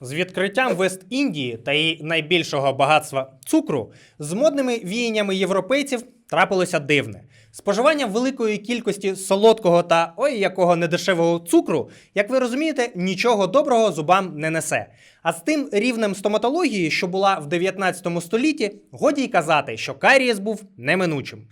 З відкриттям Вест-Індії та її найбільшого багатства цукру з модними віяннями європейців трапилося дивне. Споживання великої кількості солодкого та ой якого недешевого цукру, як ви розумієте, нічого доброго зубам не несе. А з тим рівнем стоматології, що була в 19 столітті, годі й казати, що карієс був неминучим.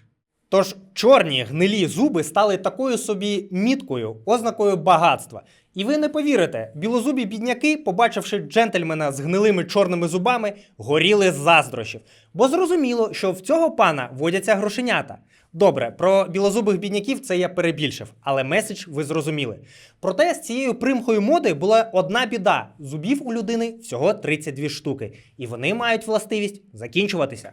Тож чорні гнилі зуби стали такою собі міткою, ознакою багатства. І ви не повірите, білозубі бідняки, побачивши джентльмена з гнилими чорними зубами, горіли з заздрощів. Бо зрозуміло, що в цього пана водяться грошенята. Добре, про білозубих бідняків це я перебільшив, але меседж ви зрозуміли. Проте з цією примхою моди була одна біда: зубів у людини всього 32 штуки, і вони мають властивість закінчуватися.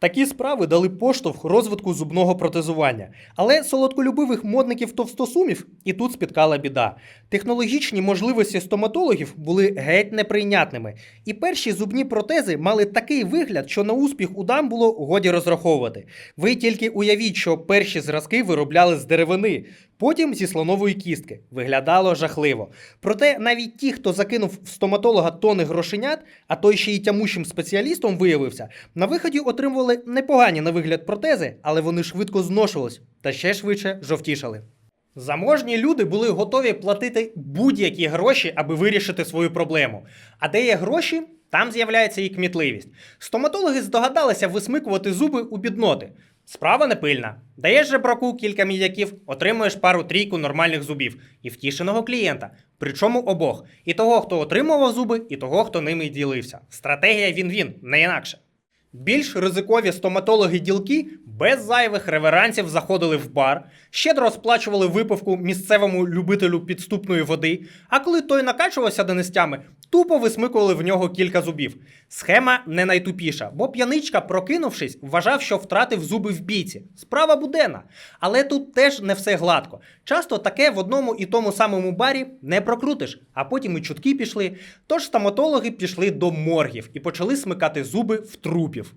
Такі справи дали поштовх розвитку зубного протезування. Але солодколюбивих модників товстосумів і тут спіткала біда. Технологічні можливості стоматологів були геть неприйнятними, і перші зубні протези мали такий вигляд, що на успіх у дам було годі розраховувати. Ви тільки уявіть, що перші зразки виробляли з деревини, потім зі слонової кістки. Виглядало жахливо. Проте навіть ті, хто закинув в стоматолога тони грошенят, а той ще й тямущим спеціалістом виявився, на виході отримували непогані на вигляд протези, але вони швидко зношувались та ще швидше жовтішали. Заможні люди були готові платити будь-які гроші, аби вирішити свою проблему. А де є гроші, там з'являється і кмітливість. Стоматологи здогадалися висмикувати зуби у бідноти. Справа не пильна. Даєш жебраку кілька мідяків, отримуєш пару-трійку нормальних зубів і втішеного клієнта. Причому обох. І того, хто отримував зуби, і того, хто ними ділився. Стратегія він-він, не інакше. Більш ризикові стоматологи-ділки без зайвих реверансів заходили в бар, щедро сплачували випивку місцевому любителю підступної води, а коли той накачувався донестями, тупо висмикували в нього кілька зубів. Схема не найтупіша, бо п'яничка, прокинувшись, вважав, що втратив зуби в бійці. Справа буденна. Але тут теж не все гладко. Часто таке в одному і тому самому барі не прокрутиш, а потім і чутки пішли. Тож стоматологи пішли до моргів і почали смикати зуби в трупів.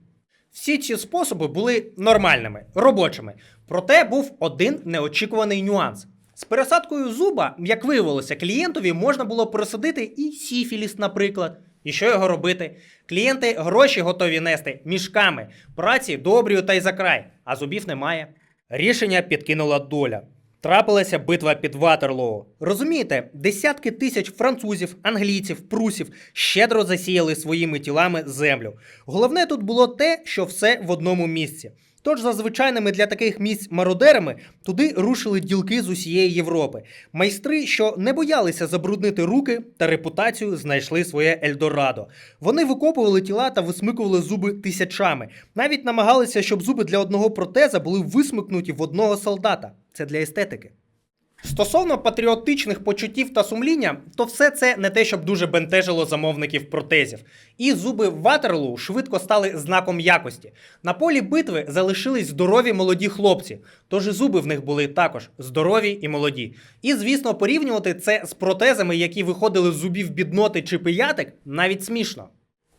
Всі ці способи були нормальними, робочими. Проте був один неочікуваний нюанс. З пересадкою зуба, як виявилося, клієнтові можна було пересадити і сіфіліс, наприклад. І що його робити? Клієнти гроші готові нести мішками, праці добрію та й за край, а зубів немає. Рішення підкинула доля. Трапилася битва під Ватерлоу. Розумієте, десятки тисяч французів, англійців, прусів щедро засіяли своїми тілами землю. Головне тут було те, що все в одному місці. Тож за звичайними для таких місць мародерами туди рушили ділки з усієї Європи. Майстри, що не боялися забруднити руки та репутацію, знайшли своє Ельдорадо. Вони викопували тіла та висмикували зуби тисячами. Навіть намагалися, щоб зуби для одного протеза були висмикнуті в одного солдата. Це для естетики. Стосовно патріотичних почуттів та сумління, то все це не те, щоб дуже бентежило замовників протезів. І зуби Ватерлоу швидко стали знаком якості. На полі битви залишились здорові молоді хлопці, тож і зуби в них були також здорові і молоді. І, звісно, порівнювати це з протезами, які виходили з зубів бідноти чи пиятик, навіть смішно.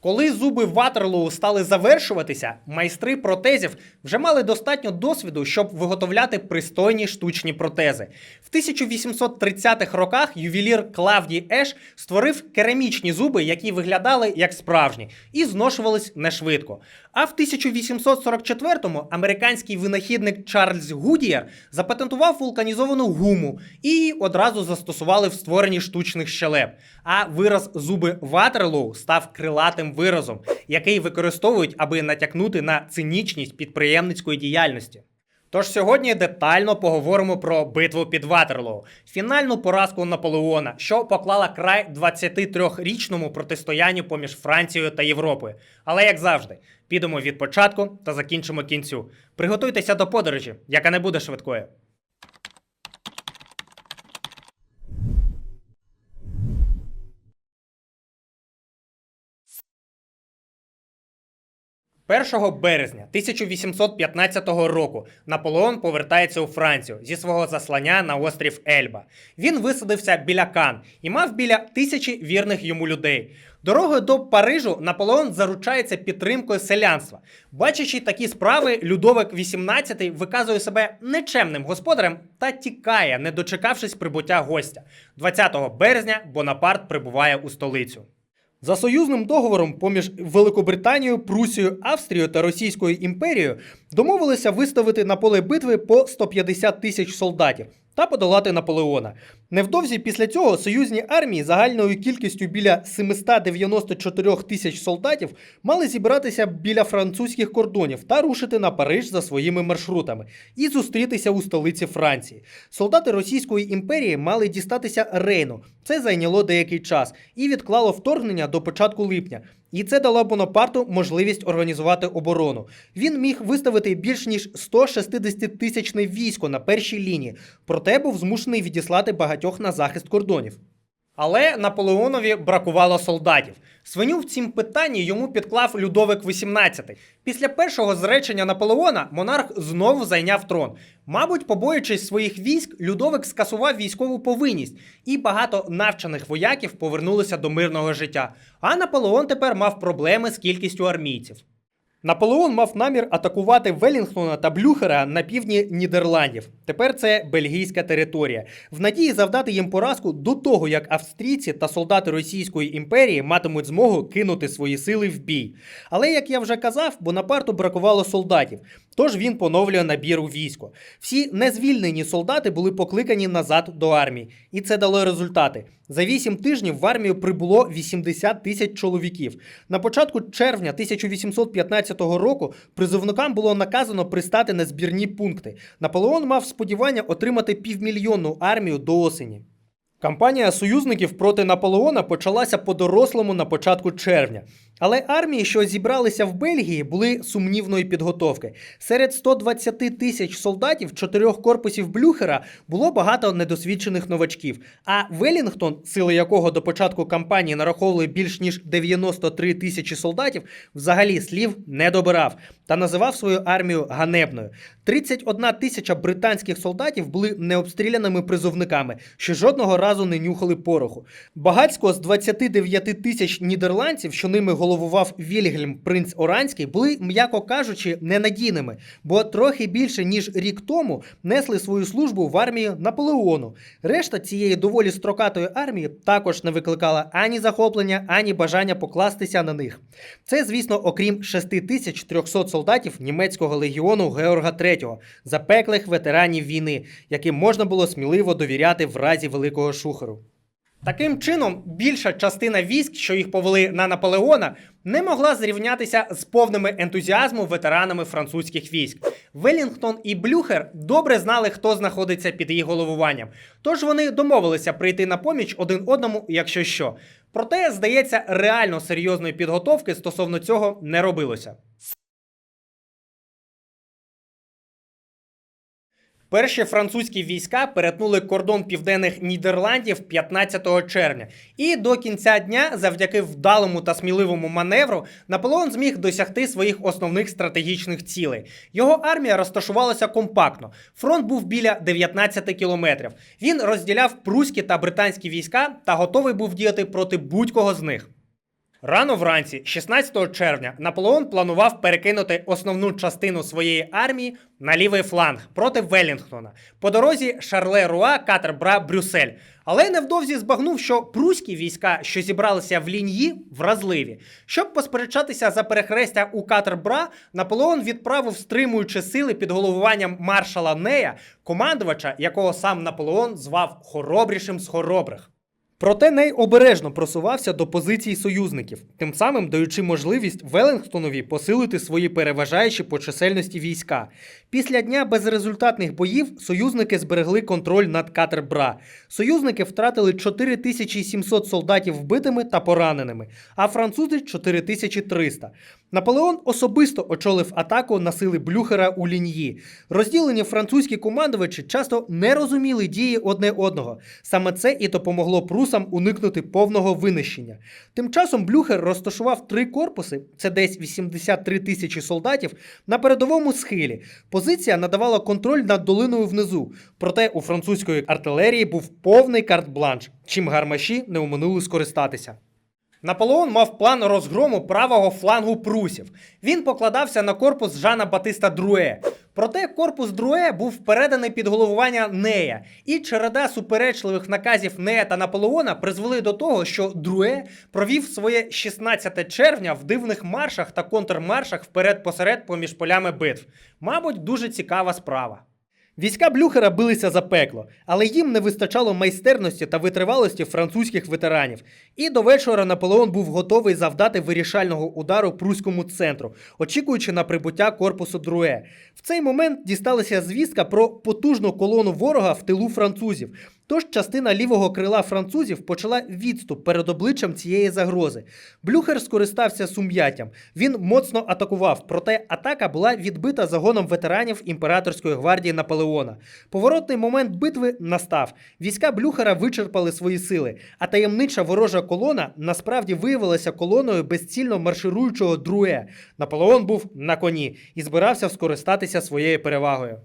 Коли зуби Ватерлоу стали завершуватися, майстри протезів вже мали достатньо досвіду, щоб виготовляти пристойні штучні протези. В 1830-х роках ювелір Клавдій Еш створив керамічні зуби, які виглядали як справжні, і зношувались нешвидко. А в 1844-му американський винахідник Чарльз Гудієр запатентував вулканізовану гуму і одразу застосували в створенні штучних щелеп. А вираз зуби Ватерлоу став крилатим виразом, який використовують, аби натякнути на цинічність підприємницької діяльності. Тож сьогодні детально поговоримо про битву під Ватерлоу, фінальну поразку Наполеона, що поклала край 23-річному протистоянню поміж Францією та Європою. Але як завжди, підемо від початку та закінчимо кінцю. Приготуйтеся до подорожі, яка не буде швидкою. Першого березня 1815 року Наполеон повертається у Францію зі свого заслання на острів Ельба. Він висадився біля Кан і мав біля тисячі вірних йому людей. Дорогою до Парижу Наполеон заручається підтримкою селянства. Бачачи такі справи, Людовик XVIII виказує себе нечемним господарем та тікає, не дочекавшись прибуття гостя. 20 березня Бонапарт прибуває у столицю. За союзним договором поміж Великобританією, Прусією, Австрією та Російською імперією домовилися виставити на поле битви по 150 тисяч солдатів та подолати Наполеона. Невдовзі після цього союзні армії загальною кількістю біля 794 тисяч солдатів мали зібратися біля французьких кордонів та рушити на Париж за своїми маршрутами і зустрітися у столиці Франції. Солдати Російської імперії мали дістатися Рейну. Це зайняло деякий час і відклало вторгнення до початку липня. І це дало Бонапарту можливість організувати оборону. Він міг виставити більш ніж 160 тисячне військо на першій лінії, проте був змушений відіслати багатьох на захист кордонів. Але Наполеонові бракувало солдатів. Свиню в цім питанні йому підклав Людовик XVIII. Після першого зречення Наполеона монарх знову зайняв трон. Мабуть, побоюючись своїх військ, Людовик скасував військову повинність, і багато навчених вояків повернулися до мирного життя. А Наполеон тепер мав проблеми з кількістю армійців. Наполеон мав намір атакувати Велінгтона та Блюхера на півдні Нідерландів. Тепер це бельгійська територія, в надії завдати їм поразку до того, як австрійці та солдати Російської імперії матимуть змогу кинути свої сили в бій. Але як я вже казав, Бонапарту бракувало солдатів, тож він поновлює набір у військо. Всі незвільнені солдати були покликані назад до армії, і це дало результати. За 8 тижнів в армію прибуло 80 тисяч чоловіків. На початку червня 1815 року призовникам було наказано пристати на збірні пункти. Наполеон мав сподівання отримати півмільйонну армію до осені. Кампанія союзників проти Наполеона почалася по-дорослому на початку червня. Але армії, що зібралися в Бельгії, були сумнівної підготовки. Серед 120 тисяч солдатів чотирьох корпусів Блюхера було багато недосвідчених новачків. А Велінгтон, сили якого до початку кампанії нараховували більш ніж 93 тисячі солдатів, взагалі слів не добирав та називав свою армію ганебною. 31 тисяча британських солдатів були необстріляними призовниками, що жодного разу не нюхали пороху. Багацько з 29 тисяч нідерландців, що ними головував Вільгельм принц Оранський, були, м'яко кажучи, ненадійними, бо трохи більше ніж рік тому несли свою службу в армії Наполеону. Решта цієї доволі строкатої армії також не викликала ані захоплення, ані бажання покластися на них. Це, звісно, окрім 6300 солдатів німецького легіону Георга III, запеклих ветеранів війни, яким можна було сміливо довіряти в разі великого шухеру. Таким чином, більша частина військ, що їх повели на Наполеона, не могла зрівнятися з повними ентузіазму ветеранами французьких військ. Велінгтон і Блюхер добре знали, хто знаходиться під їх головуванням. Тож вони домовилися прийти на поміч один одному, якщо що. Проте, здається, реально серйозної підготовки стосовно цього не робилося. Перші французькі війська перетнули кордон південних Нідерландів 15 червня, і до кінця дня, завдяки вдалому та сміливому маневру, Наполеон зміг досягти своїх основних стратегічних цілей. Його армія розташувалася компактно. Фронт був біля 19 кілометрів. Він розділяв пруські та британські війська та готовий був діяти проти будь-кого з них. Рано вранці, 16 червня, Наполеон планував перекинути основну частину своєї армії на лівий фланг проти Велінгтона по дорозі Шарле Руа, Катербра, Брюссель. Але невдовзі збагнув, що пруські війська, що зібралися в лінії, вразливі. Щоб посперечатися за перехрестя у Катербра, Наполеон відправив стримуючи сили під головуванням маршала Нея, командувача, якого сам Наполеон звав хоробрішим з хоробрих. Проте Ней обережно просувався до позицій союзників, тим самим даючи можливість Велінгтонові посилити свої переважаючі по чисельності війська. Після дня безрезультатних боїв союзники зберегли контроль над Катербра. Союзники втратили 4700 солдатів вбитими та пораненими, а французи 4300. Наполеон особисто очолив атаку на сили Блюхера у лінії. Розділені французькі командувачі часто не розуміли дії одне одного. Саме це і допомогло прусам уникнути повного винищення. Тим часом Блюхер розташував три корпуси, це десь 83 тисячі солдатів, на передовому схилі. Позиція надавала контроль над долиною внизу. Проте у французької артилерії був повний карт-бланш, чим гармаші не уминули скористатися. Наполеон мав план розгрому правого флангу прусів. Він покладався на корпус Жана Батиста Друе. Проте корпус Друе був переданий під головування Нея, і череда суперечливих наказів Нея та Наполеона призвели до того, що Друе провів своє 16 червня в дивних маршах та контрмаршах вперед-посеред поміж полями битв. Мабуть, дуже цікава справа. Війська Блюхера билися за пекло, але їм не вистачало майстерності та витривалості французьких ветеранів. І до вечора Наполеон був готовий завдати вирішального удару пруському центру, очікуючи на прибуття корпусу Друе. В цей момент дісталася звістка про потужну колону ворога в тилу французів. Тож частина лівого крила французів почала відступ перед обличчям цієї загрози. Блюхер скористався сум'яттям. Він моцно атакував, проте атака була відбита загоном ветеранів імператорської гвардії Наполеона. Поворотний момент битви настав. Війська Блюхера вичерпали свої сили, а таємнича ворожа колона насправді виявилася колоною безцільно маршируючого друе. Наполеон був на коні і збирався скористатися своєю перевагою.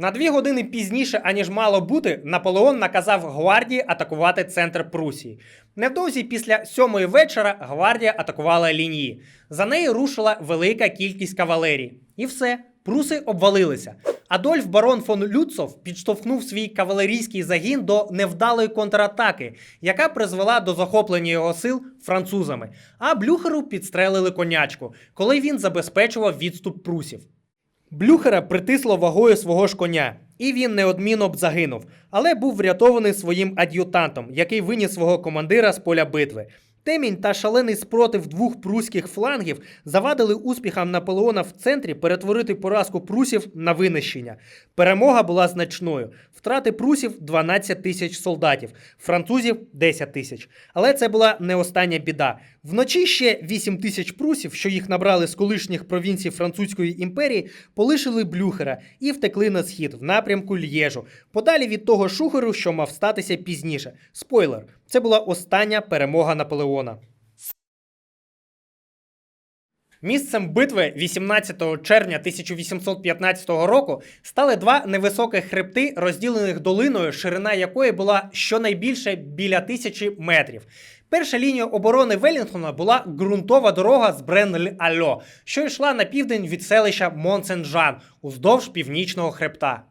На дві години пізніше, аніж мало бути, Наполеон наказав гвардії атакувати центр Прусії. Невдовзі після сьомої вечора гвардія атакувала лінії. За нею рушила велика кількість кавалерії. І все, пруси обвалилися. Адольф барон фон Люцов підштовхнув свій кавалерійський загін до невдалої контратаки, яка призвела до захоплення його сил французами. А Блюхеру підстрелили конячку, коли він забезпечував відступ прусів. Блюхера притисло вагою свого ж коня, і він неодмінно б загинув, але був врятований своїм ад'ютантом, який виніс свого командира з поля битви. Темінь та шалений спротив двох пруських флангів завадили успіхам Наполеона в центрі перетворити поразку прусів на винищення. Перемога була значною. Втрати прусів 12 тисяч солдатів, французів 10 тисяч. Але це була не остання біда. Вночі ще 8 тисяч прусів, що їх набрали з колишніх провінцій Французької імперії, полишили Блюхера і втекли на схід в напрямку Л'єжу, подалі від того шухеру, що мав статися пізніше. Спойлер, це була остання перемога Наполеона. Місцем битви 18 червня 1815 року стали два невисоких хребти, розділених долиною, ширина якої була щонайбільше біля тисячі метрів. Перша лінія оборони Велінгтона була ґрунтова дорога з Брен-Альо, що йшла на південь від селища Монсен-Жан уздовж північного хребта.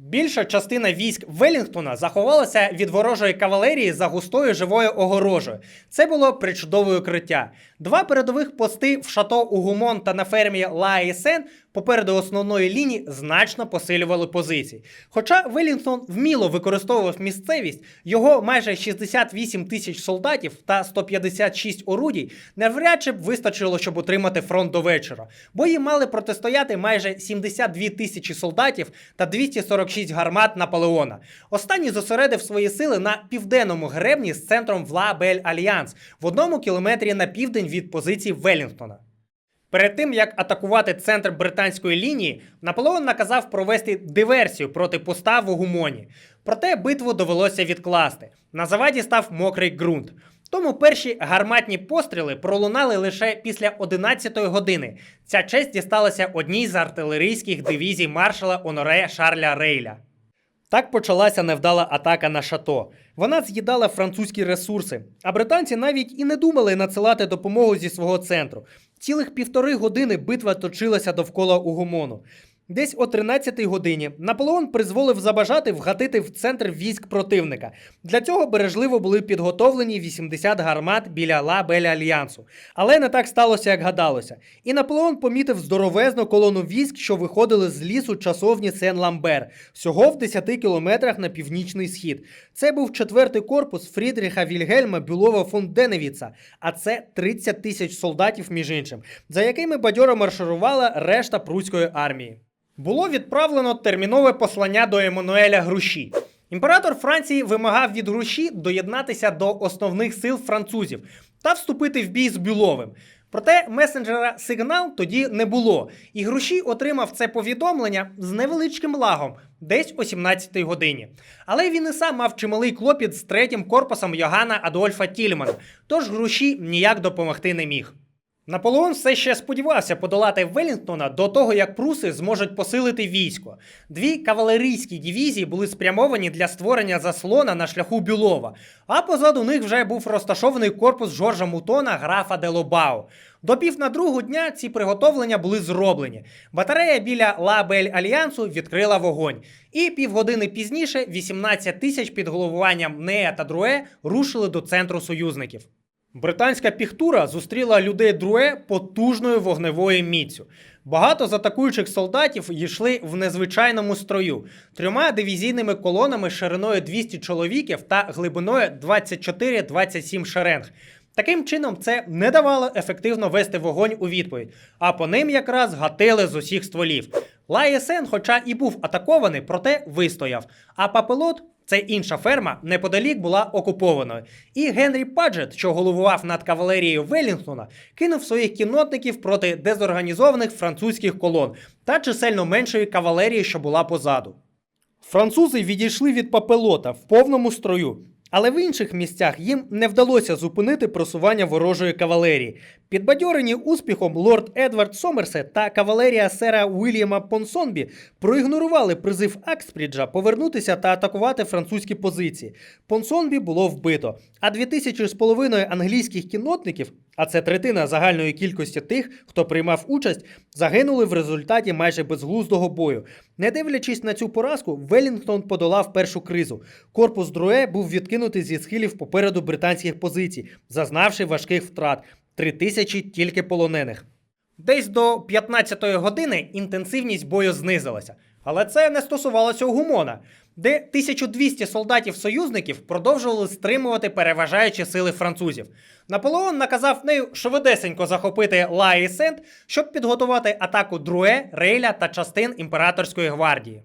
Більша частина військ Велінгтона заховалася від ворожої кавалерії за густою живою огорожею. Це було причудове укриття. Два передових пости в шато Угумон та на фермі Ла-Есен попереду основної лінії значно посилювали позиції. Хоча Велінгтон вміло використовував місцевість, його майже 68 тисяч солдатів та 156 орудій навряд чи б вистачило, щоб утримати фронт до вечора. Бої мали протистояти майже 72 тисячі солдатів та 246 гармат Наполеона. Останній зосередив свої сили на південному гребні з центром Вла Бель Альянс в одному кілометрі на південь від позицій Велінгтона. Перед тим як атакувати центр британської лінії, Наполеон наказав провести диверсію проти поста в Угумоні. Проте битву довелося відкласти. На заваді став мокрий ґрунт. Тому перші гарматні постріли пролунали лише після 11-ї години. Ця честь дісталася одній з артилерійських дивізій маршала Оноре Шарля Рейля. Так почалася невдала атака на шато. Вона з'їдала французькі ресурси, а британці навіть і не думали надсилати допомогу зі свого центру. Цілих півтори години битва точилася довкола Угомону. Десь о 13-й годині Наполеон призволив забажати вгатити в центр військ противника. Для цього бережливо були підготовлені 80 гармат біля Ла Бель Альянсу. Але не так сталося, як гадалося. І Наполеон помітив здоровезну колону військ, що виходили з лісу часовні Сен-Ламбер, всього в 10 кілометрах на північний схід. Це був четвертий корпус Фрідріха Вільгельма Бюлова фон Деневіца, а це 30 тисяч солдатів, між іншим, за якими бадьоро марширувала решта пруської армії. Було відправлено термінове послання до Еммануеля Груші. Імператор Франції вимагав від Груші доєднатися до основних сил французів та вступити в бій з Бюловим. Проте месенджера сигнал тоді не було, і Груші отримав це повідомлення з невеличким лагом десь о 17-й годині. Але він і сам мав чималий клопіт з третім корпусом Йогана Адольфа Тільмана, тож Груші ніяк допомогти не міг. Наполеон все ще сподівався подолати Велінгтона до того, як пруси зможуть посилити військо. Дві кавалерійські дивізії були спрямовані для створення заслона на шляху Бюлова, а позаду них вже був розташований корпус Жоржа Мутона графа де Лобау. До пів на другу дня ці приготовлення були зроблені. Батарея біля Лабель Альянсу відкрила вогонь. І півгодини пізніше 18 тисяч під головуванням Нея та Друе рушили до центру союзників. Британська піхтура зустріла людей Друе потужною вогневою міцю. Багато з атакуючих солдатів йшли в незвичайному строю трьома дивізійними колонами шириною 200 чоловіків та глибиною 24-27 шеренг. Таким чином, це не давало ефективно вести вогонь у відповідь, а по ним якраз гатили з усіх стволів. Лаєсен, хоча і був атакований, проте вистояв. А папелот, це інша ферма, неподалік була окупованою. І Генрі Паджет, що головував над кавалерією Велінгтона, кинув своїх кіннотників проти дезорганізованих французьких колон та чисельно меншої кавалерії, що була позаду. Французи відійшли від папелота в повному строю, але в інших місцях їм не вдалося зупинити просування ворожої кавалерії. Підбадьорені успіхом лорд Едвард Сомерсе та кавалерія сера Уільяма Понсонбі проігнорували призив Акспріджа повернутися та атакувати французькі позиції. Понсонбі було вбито, а дві тисячі з половиною англійських кіннотників, а це третина загальної кількості тих, хто приймав участь, загинули в результаті майже безглуздого бою. Не дивлячись на цю поразку, Велінгтон подолав першу кризу. Корпус Друе був відкинутий зі схилів попереду британських позицій, зазнавши важких втрат три тисячі тільки полонених. Десь до 15-ї години інтенсивність бою знизилася. Але це не стосувалося Гумона, де 1200 солдатів-союзників продовжували стримувати переважаючі сили французів. Наполеон наказав нею швидесенько захопити Ла і Сент, щоб підготувати атаку Друе, Рейля та частин імператорської гвардії.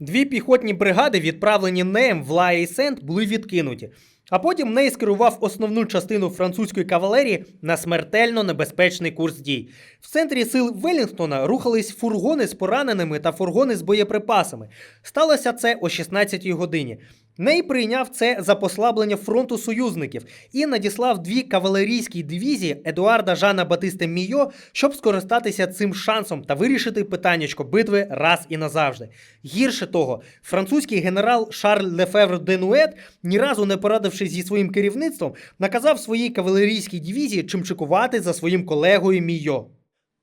Дві піхотні бригади, відправлені Неєм в Ла і Сент, були відкинуті. А потім неї скерував основну частину французької кавалерії на смертельно небезпечний курс дій. В центрі сил Велінгтона рухались фургони з пораненими та фургони з боєприпасами. Сталося це о 16-й годині. Ней прийняв це за послаблення фронту союзників і надіслав дві кавалерійські дивізії Едуарда Жана Батисте Мійо, щоб скористатися цим шансом та вирішити питаннячко битви раз і назавжди. Гірше того, французький генерал Шарль Лефевр Денует, ні разу не порадившись зі своїм керівництвом, наказав своїй кавалерійській дивізії чимчикувати за своїм колегою Мійо.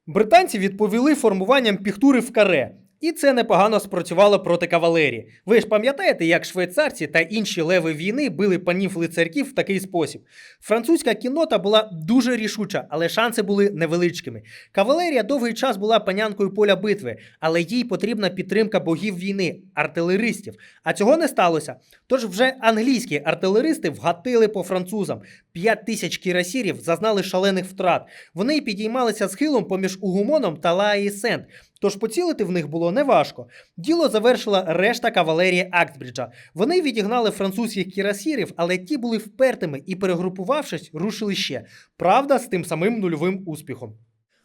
Британці відповіли формуванням піхтури в каре. І це непогано спрацювало проти кавалерії. Ви ж пам'ятаєте, як швейцарці та інші леви війни били панів лицарків в такий спосіб. Французька кіннота була дуже рішуча, але шанси були невеличкими. Кавалерія довгий час була панянкою поля битви, але їй потрібна підтримка богів війни, артилеристів. А цього не сталося. Тож вже англійські артилеристи вгатили по французам. П'ять тисяч кірасірів зазнали шалених втрат. Вони підіймалися схилом поміж Угумоном та Лаї Сент. Тож поцілити в них було неважко. Діло завершила решта кавалерії Аксбріджа. Вони відігнали французьких кірасірів, але ті були впертими і, перегрупувавшись, рушили ще. Правда, з тим самим нульовим успіхом.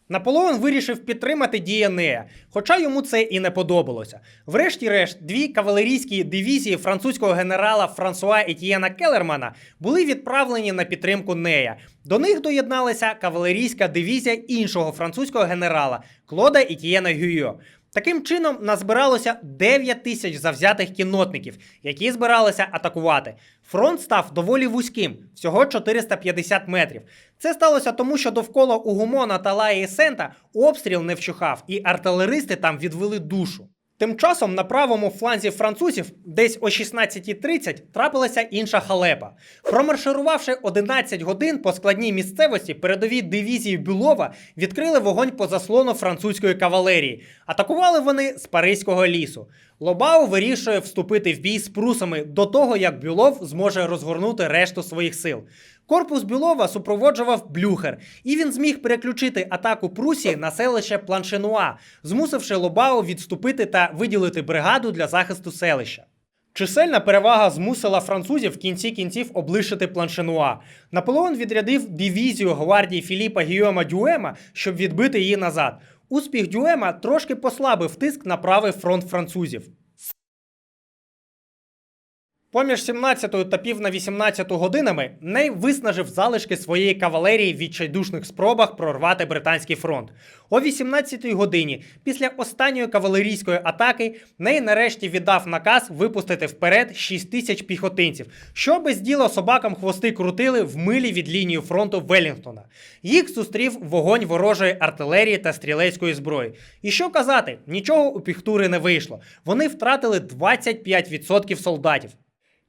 Наполеон вирішив підтримати Дієнея, хоча йому це і не подобалося. Врешті-решт, дві кавалерійські дивізії французького генерала Франсуа Етьєна Келермана були відправлені на підтримку Нея. До них доєдналася кавалерійська дивізія іншого французького генерала Клода Етьєна Гюйо. Таким чином назбиралося 9 тисяч завзятих кіннотників, які збиралися атакувати. Фронт став доволі вузьким, всього 450 метрів. Це сталося тому, що довкола Угумона та Лаї Сента обстріл не вщухав, і артилеристи там відвели душу. Тим часом на правому фланзі французів десь о 16.30 трапилася інша халепа. Промарширувавши 11 годин по складній місцевості, передові дивізії Бюлова відкрили вогонь по заслону французької кавалерії. Атакували вони з Паризького лісу. Лобау вирішує вступити в бій з прусами до того, як Бюлов зможе розгорнути решту своїх сил. Корпус Бюлова супроводжував Блюхер, і він зміг переключити атаку Прусії на селище Планшенуа, змусивши Лобау відступити та виділити бригаду для захисту селища. Чисельна перевага змусила французів в кінці кінців облишити Планшенуа. Наполеон відрядив дивізію гвардії Філіпа Гіома Дюема, щоб відбити її назад. Успіх Дюема трошки послабив тиск на правий фронт французів. Поміж 17 та пів на 18 годинами Ней виснажив залишки своєї кавалерії в відчайдушних спробах прорвати британський фронт. О 18 годині, після останньої кавалерійської атаки, Ней нарешті віддав наказ випустити вперед 6 тисяч піхотинців, що без діла собакам хвости крутили в милі від лінії фронту Велінгтона. Їх зустрів вогонь ворожої артилерії та стрілецької зброї. І що казати, нічого у піхтури не вийшло. Вони втратили 25% солдатів.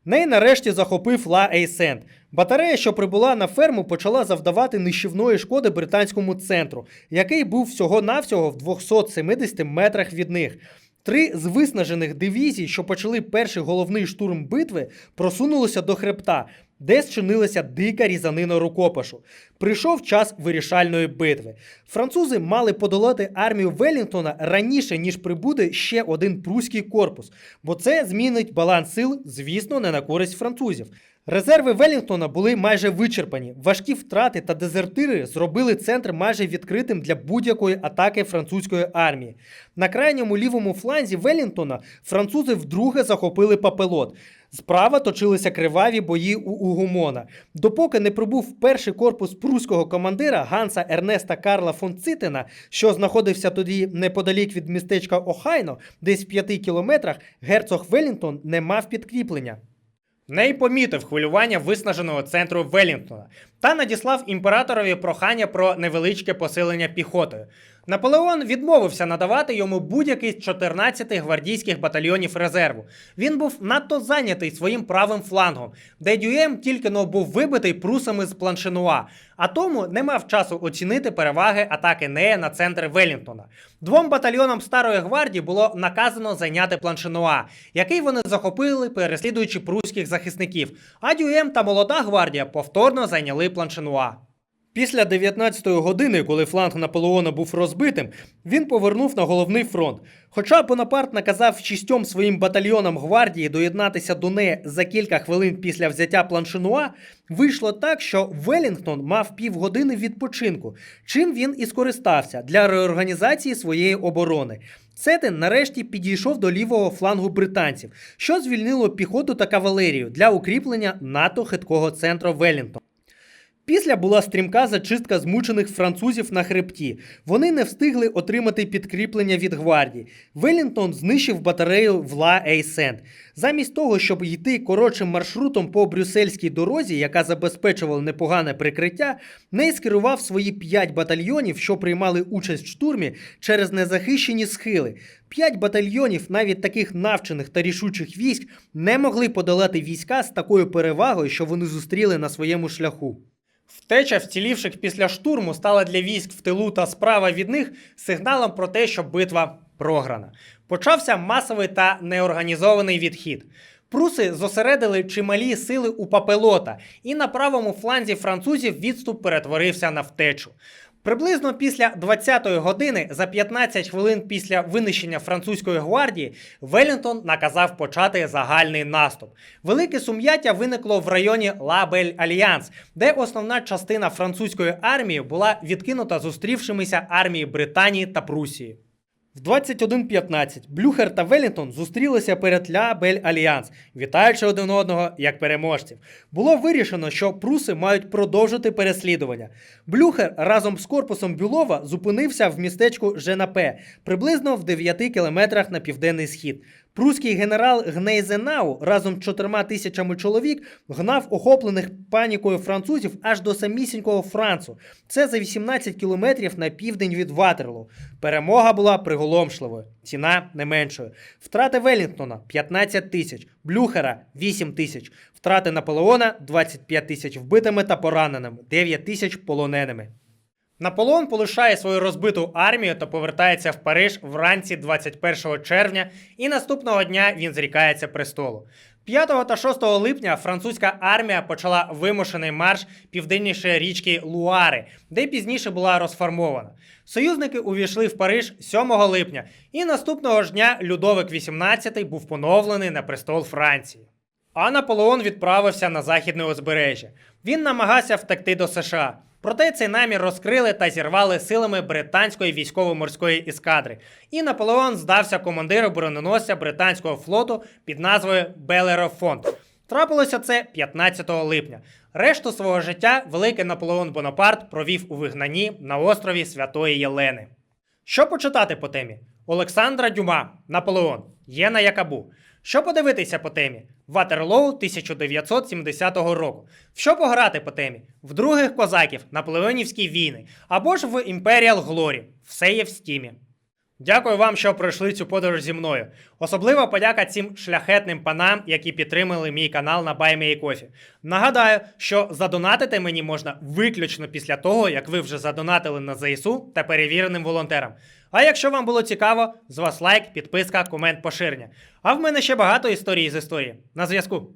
Ней нарешті захопив Ла Ейсенд. Батарея, що прибула на ферму, почала завдавати нищівної шкоди британському центру, який був всього-навсього в 270 метрах від них. Три з виснажених дивізій, що почали перший головний штурм битви, просунулися до хребта, де зчинилася дика різанина рукопашу. Прийшов час вирішальної битви. Французи мали подолати армію Велінгтона раніше, ніж прибуде ще один пруський корпус, бо це змінить баланс сил, звісно, не на користь французів. Резерви Велінгтона були майже вичерпані. Важкі втрати та дезертири зробили центр майже відкритим для будь-якої атаки французької армії. На крайньому лівому фланзі Велінгтона французи вдруге захопили папелот. Справа точилися криваві бої у Угумона. Допоки не прибув перший корпус пруського командира Ганса Ернеста Карла фон Цитена, що знаходився тоді неподалік від містечка Охайно, десь в п'яти кілометрах, герцог Велінгтон не мав підкріплення. Ней помітив хвилювання виснаженого центру Велінгтона та надіслав імператорові прохання про невеличке посилення піхотою. Наполеон відмовився надавати йому будь-який з 14 гвардійських батальйонів резерву. Він був надто зайнятий своїм правим флангом, де Дюєм тільки но був вибитий прусами з планшенуа, а тому не мав часу оцінити переваги атаки Нея на центр Велінгтона. Двом батальйонам Старої гвардії було наказано зайняти планшенуа, який вони захопили, переслідуючи пруських захисників. А Дюєм та молода гвардія повторно зайняли планшенуа. Після 19-ї години, коли фланг Наполеона був розбитим, він повернув на головний фронт. Хоча Бонапарт наказав шістьом своїм батальйонам гвардії доєднатися до неї за кілька хвилин після взяття планшенуа, вийшло так, що Велінгтон мав півгодини відпочинку, чим він і скористався для реорганізації своєї оборони. Цетин нарешті підійшов до лівого флангу британців, що звільнило піхоту та кавалерію для укріплення НАТО хиткого центру Велінгтон. Після була стрімка зачистка змучених французів на хребті. Вони не встигли отримати підкріплення від гвардії. Велінгтон знищив батарею в Ла Ейсент. Замість того, щоб йти коротшим маршрутом по брюссельській дорозі, яка забезпечувала непогане прикриття, Ней скерував свої п'ять батальйонів, що приймали участь в штурмі, через незахищені схили. П'ять батальйонів, навіть таких навчених та рішучих військ, не могли подолати війська з такою перевагою, що вони зустріли на своєму шляху. Втеча вцілівших після штурму стала для військ в тилу та справа від них сигналом про те, що битва програна. Почався масовий та неорганізований відхід. Пруси зосередили чималі сили у папелота, і на правому фланзі французів відступ перетворився на втечу. Приблизно після 20-ї години, за 15 хвилин після винищення французької гвардії, Велінгтон наказав почати загальний наступ. Велике сум'яття виникло в районі Лабель Альянс, де основна частина французької армії була відкинута зустрівшимися армії Британії та Прусії. В 21.15 Блюхер та Велінтон зустрілися перед Ля Бель Альянс, вітаючи один одного як переможців. Було вирішено, що пруси мають продовжити переслідування. Блюхер разом з корпусом Бюлова зупинився в містечку Женапе, приблизно в 9 кілометрах на південний схід. Прусський генерал Гнейзенау разом з чотирма тисячами чоловік гнав охоплених панікою французів аж до самісінького Францу. Це за 18 кілометрів на південь від Ватерлу. Перемога була приголомшливою, ціна не меншою. Втрати Велінгтона 15 тисяч, Блюхера 8 тисяч, втрати Наполеона 25 тисяч вбитими та пораненими, 9 тисяч полоненими. Наполеон полишає свою розбиту армію та повертається в Париж вранці 21 червня, і наступного дня він зрікається престолу. 5 та 6 липня французька армія почала вимушений марш південніше річки Луари, де пізніше була розформована. Союзники увійшли в Париж 7 липня, і наступного ж дня Людовик XVIII був поновлений на престол Франції. А Наполеон відправився на західне узбережжя. Він намагався втекти до США. Проте цей намір розкрили та зірвали силами британської військово-морської ескадри. І Наполеон здався командиру броненосця британського флоту під назвою Белерофонт. Трапилося це 15 липня. Решту свого життя великий Наполеон Бонапарт провів у вигнанні на острові Святої Єлени. Що почитати по темі? Олександра Дюма, Наполеон, Єна Якабу. Що подивитися по темі? Ватерлоу 1970 року. В що пограти по темі? В других козаків, Наполеонівські війни або ж в Imperial Glory. Все є в стімі. Дякую вам, що пройшли цю подорож зі мною. Особлива подяка цим шляхетним панам, які підтримали мій канал на BuyMeACoffee. Нагадаю, що задонатити мені можна виключно після того, як ви вже задонатили на ЗСУ та перевіреним волонтерам. А якщо вам було цікаво, з вас лайк, підписка, комент, поширення. А в мене ще багато історій з історії. На зв'язку.